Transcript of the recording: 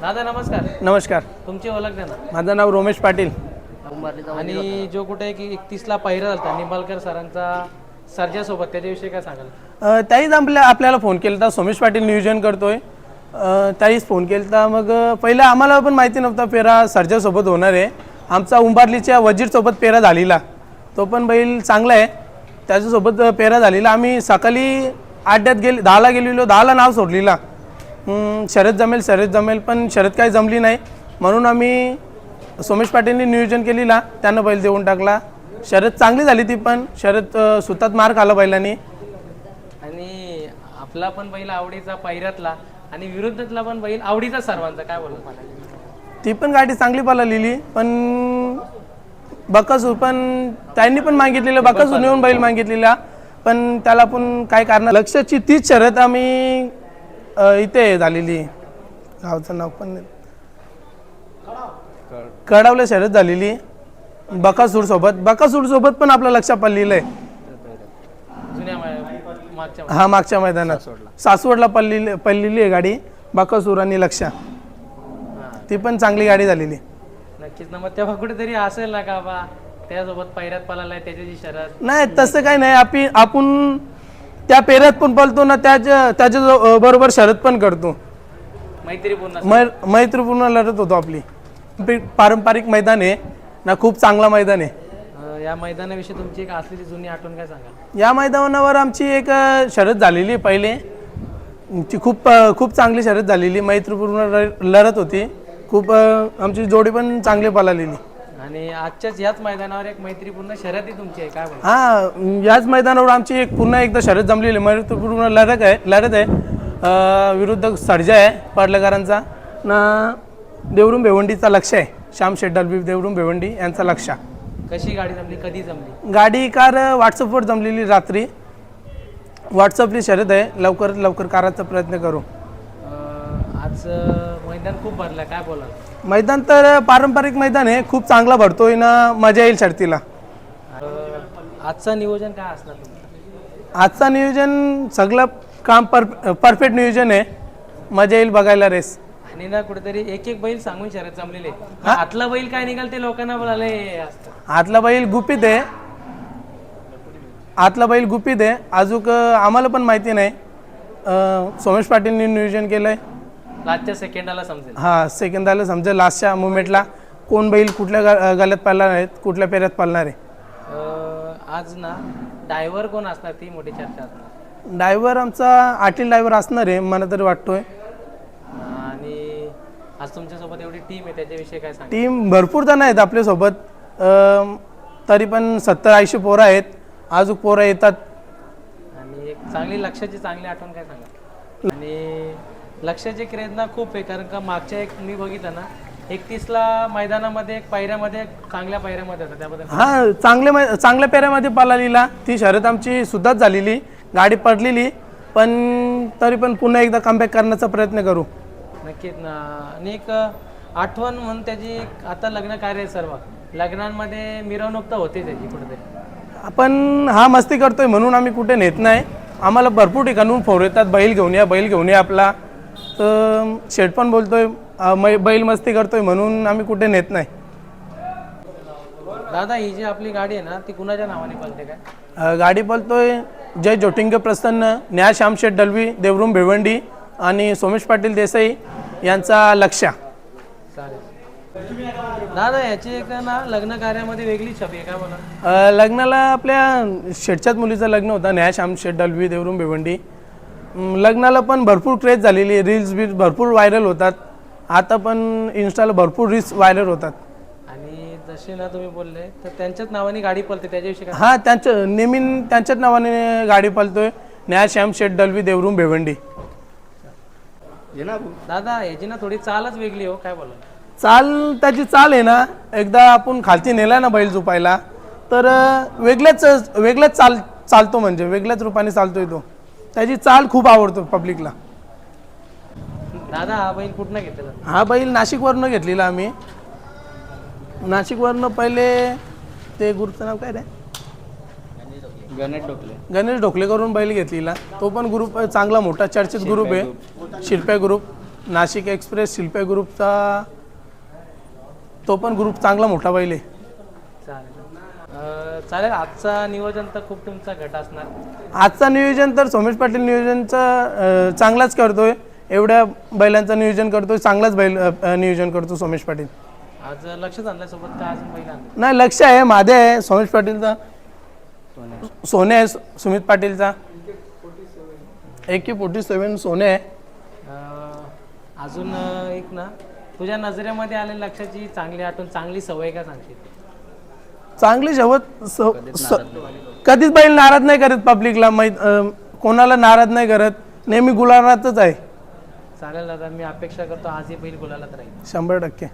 दादा नमस्कार. नमस्कार. तुमची ओळख द्या ना. माझं नाव रोमेश पाटील. आणि जो कुठे की एकतीसला पहिरा झाला निंबाळकर सरांचा सर्जासोबत त्याच्याविषयी काय सांगाल? त्याहीच आपल्या आपल्याला फोन केला होता सोमेश पाटील नियोजन करतोय. त्याहीच फोन केला होता मग पहिला आम्हाला पण माहिती नव्हता पेरा सर्जासोबत होणार आहे. आमचा उंबारलीच्या वजीरसोबत पेरा झालेला. तो पण बैल चांगला आहे. त्याच्यासोबत पेरा झालेला. आम्ही सकाळी आड्यात गेले दहाला गेलेलो. दहाला नाव सोडलेला. शरद जमेल शरद जमेल पण शरद काही जमली नाही. म्हणून आम्ही सोमेश पाटीलने नियोजन केलेला त्यानं बैल देऊन टाकला. शरद चांगली झाली ती पण शरद सुतात मार खाला बैलांनी. आणि आपला पण बैल आवडीचा पहिऱ्यातला आणि विरुद्धतला पण बैल आवडीचा सर्वांचा काय बोलत ती पण गाडी चांगली पळालेली पण बकासूर पण त्यांनी पण मागितलेलं बकासूर नेऊन बैल मागितलेला पण त्याला पण काय कारण लक्षाची तीच शर्यत आम्ही इथे झालेली. गावचं नाव पण नाही. कडावल्या शर्यत झालेली. बकासूर सोबत. बकासूर सोबत पण आपलं लक्ष पडलेलं आहे. हा मागच्या मैदानात. सासवडला. पडलेली पडलेली आहे गाडी. बकासूर आणि लक्षा. ती पण चांगली गाडी झालेली. नक्कीच. ना मग तेव्हा कुठेतरी असेल ना का बा? त्यासोबत पहिऱ्यात पळालाय त्याच्याची शरद नाही तसं काही नाही. आपी आपण त्या पेऱ्यात पण पळतो ना त्याच्या त्याच्या बरोबर शरद पण करतो. मैत्रीपूर्ण मै मैत्रीपूर्ण लढत होतो आपली. पारंपरिक मैदान आहे ना खूप चांगला मैदान आहे. अं, या मैदानाविषयी तुमची एक असलेली जुनी आठवण काय सांगाल? या मैदानावर आमची एक अ, शर्यत झालेली आहे पहिले. ती खूप अ, खूप चांगली शर्यत झालेली. मैत्रीपूर्ण लढत होती. खूप अ, आमची जोडी पण चांगली पळालेली. आणि आजच्याच याच मैदानावर एक मैत्रीपूर्ण शर्यती तुमची आहे काय हा याच मैदानावर आमची एक पुन्हा एकदा शर्यत जमलेली मैत्रीपूर्ण लढत आहे लढत आहे. अ, विरुद्ध सर्जा आहे पाडलेकरांचा ना देवरुम भेवंडीचा लक्ष आहे. श्याम शेड्डल देवरुम भेवंडी यांचा लक्ष. कशी गाडी जमली कधी जमली? गाडी कार व्हॉट्सअपवर जमलेली रात्री. व्हॉट्सअपली शर्यत आहे. लवकर लवकर करायचा प्रयत्न करू. अं, आज अं, मैदान खूप भरलं काय बोलाल? मैदान तर पारंपरिक मैदान आहे. खूप चांगला भरतोय ना मजा येईल शर्तीला. आजचं नियोजन काय असणार तुमचं? आजचा नियोजन सगळं काम पर परफेक्ट नियोजन आहे. मजा येईल बघायला रेस आणि ना कुठेतरी एक एक बैल सांगून शर्यत जमलेले आतला बैल काय निघाल ते लोकांना बोलाले असतं. आतला बैल गुपित आहे. आतला बैल गुपित आहे. अजून आम्हाला पण माहिती नाही. अं, सोमेश पाटीलनी नियोजन केलं आहे लास्टच्या सेकंडाला समजेल. हां सेकंदाला समजेल. लास्टच्या मुमेंटला कोण बैल कुठल्या गा गाल्यात पाळणार आहेत कुठल्या पेऱ्यात पाळणार आहे? अं, आज ना ड्रायव्हर कोण असणार ती मोठी चर्चा असणार. ड्रायव्हर आमचा आटील ड्रायव्हर असणार आहे मला तरी वाटतोय. आणि आज तुमच्यासोबत एवढी टीम आहे त्याच्याविषयी काय सांग टीम भरपूर जण आहेत आपल्यासोबत. अं, तरी पण सत्तर ऐंशी पोरं आहेत. अजून पोरं येतात. आणि एक चांगली लक्षाची चांगली आठवण काय सांगा आणि लक्षाची क्रेज ना खूप आहे. कारण का मागच्या एक मी बघितलं ना एकतीसला मैदानामध्ये एक पायऱ्यामध्ये चांगल्या पायऱ्यामध्ये होता त्याबद्दल. हां चांगल्या मै चांगल्या पेऱ्यामध्ये पाळलेला. ती शर्यत आमची सुद्धाच झालेली. गाडी पडलेली. पण तरी पण पुन्हा एकदा कमबॅक करण्याचा प्रयत्न करू. नक्कीच ना. आणि एक आठवण म्हणून त्याची एक आता लग्न कार्य आहे सर्व. लग्नांमध्ये मिरवणूक तर होते त्याची कुठेतरी आपण हा मस्ती करतोय म्हणून आम्ही कुठे नेत नाही. आम्हाला भरपूर ठिकाणून फोर येतात. बैल घेऊन या बैल घेऊन या आपला. तर शेठ पण बोलतोय मै बैल मस्ती करतोय म्हणून आम्ही कुठे नेत नाही. दादा ही जी आपली गाडी आहे ना ती कुणाच्या नावाने पळते काय? अं, गाडी पळतोय जय ज्योतिंग प्रसन्न न्या श्यामशेठ दलवी देवरूम भिवंडी आणि सोमेश पाटील देसाई यांचा लक्ष. चालेल. दादा याची एक ना लग्न कार्यामध्ये वेगळी छबी आहे काय बोला अ, लग्नाला आपल्या शेठच्याच मुलीचं लग्न होतं न्याय श्याम शेठ डलवी देवरूम भिवंडी लग्नाला पण भरपूर क्रेज झालेली रील्स बिल्स भरपूर व्हायरल होतात. आता पण इन्स्टाला भरपूर रील्स व्हायरल होतात. आणि जसे ना तुम्ही बोलले तर त्यांच्याच नावाने गाडी पळते त्याच्याविषयी काय? हा त्यांचं नेहमी त्यांच्याच नावाने गाडी पालतोय. न्याय श्याम शेठ डलवी देवरूम भिवंडी. दादा याची ना थोडी चालच वेगळी हो काय बोला चाल त्याची चाल आहे ना एकदा आपण खालती नेला ना बैल झुपायला तर अ, वेगळ्याच वेगळ्याच चाल चालतो म्हणजे वेगळ्याच रूपाने चालतोय तो. त्याची चाल खूप आवडतो पब्लिकला दादा हा बैल कुठनं घेतलेला? हा बैल नाशिकवरनं घेतलेला आम्ही. नाशिकवरनं पहिले ते ग्रुपचं नाव काय रे? गणेश डोकले गणेश ढोकले करून बैल घेतलेला. तो पण ग्रुप चांगला मोठा चर्चित ग्रुप आहे. शिरप्या ग्रुप नाशिक एक्सप्रेस शिल्पे ग्रुपचा तो पण ग्रुप चांगला मोठा बैल आहे. चालेल आजचा नियोजन तर खूप तुमचा घट असणार. आजचा नियोजन तर सोमेश पाटील नियोजनचा चांगलाच करतोय. एवढ्या बैलांचं नियोजन करतोय चांगलाच बैल अं, नियोजन करतो सोमेश पाटील. आज लक्षच आणल्यासोबत का अजून बैल आणलं नाही लक्ष आहे माझे आहे सोमेश पाटीलचा. सोने आहे सु- सुमित पाटीलचा. एकी फोर्टी सेवन सोने आहे. अं, अजून अं, एक ना तुझ्या नजरेमध्ये आलेल्या लक्षाची चांगली आठवण चांगली सवय का सांगशील? चांगली स- स- कधीच बैल नाराज नाही करत पब्लिकला माहीत अं, कोणाला नाराज नाही करत. नेहमी गुलाबातच आहे. चालेल दादा मी अपेक्षा करतो आजही बैल बोलायला राहील. शंभर टक्के.